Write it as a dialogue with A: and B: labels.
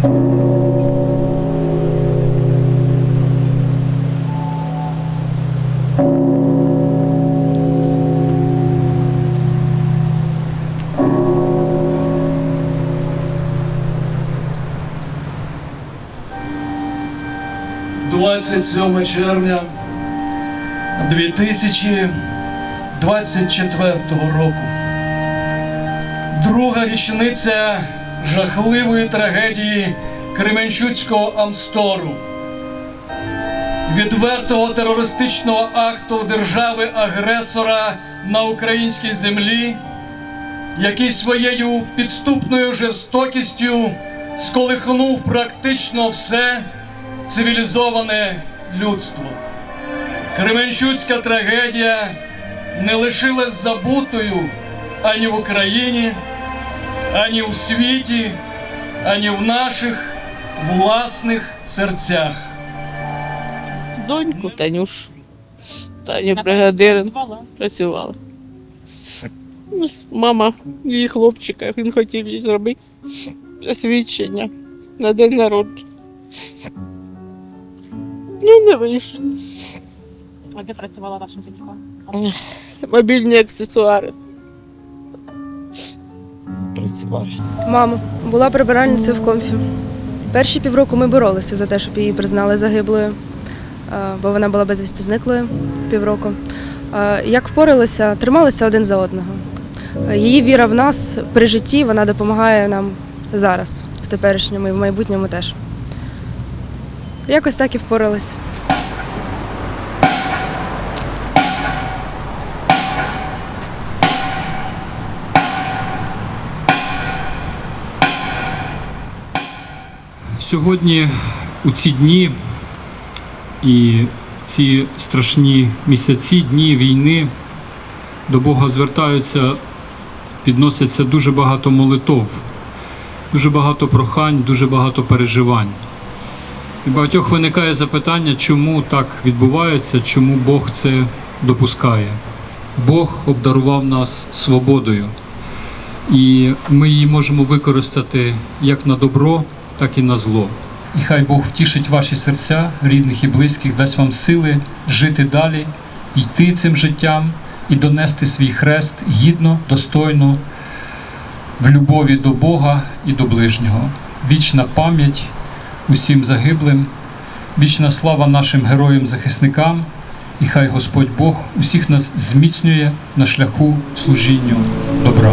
A: – 27 червня 2024 року. Друга річниця жахливої трагедії Кременчуцького Амстору. Відвертого терористичного акту держави-агресора на українській землі, який своєю підступною жорстокістю сколихнув практично все цивілізоване людство. Кременчуцька трагедія не лишилась забутою ані в Україні, ані у світі, ані в наших власних серцях.
B: Доньку Танюш. Таня бригадирин працювала. Ну, Мама її хлопчика, він хотів їй зробити освідчення на день народження. Ну, не вийшло.
C: А де працювала ваша донька?
B: Мобільні аксесуари. Працювала.
D: Мама була прибиральницею в комфі. Перші півроку ми боролися за те, щоб її признали загиблою, бо вона була безвісти зниклою півроку. Як впоралися, трималися один за одного. Її віра в нас при житті вона допомагає нам зараз, в теперішньому і в майбутньому теж. Якось так і впоралися.
E: Сьогодні у ці дні і ці страшні місяці, дні війни до Бога звертаються, підносяться дуже багато молитов, дуже багато прохань, дуже багато переживань. І багатьох виникає запитання, чому так відбувається, чому Бог це допускає. Бог обдарував нас свободою, і ми її можемо використати як на добро, так і на зло. І хай Бог втішить ваші серця, рідних і близьких, дасть вам сили жити далі, йти цим життям і донести свій хрест гідно, достойно, в любові до Бога і до ближнього. Вічна пам'ять усім загиблим, вічна слава нашим героям-захисникам, і хай Господь Бог усіх нас зміцнює на шляху служінню добра.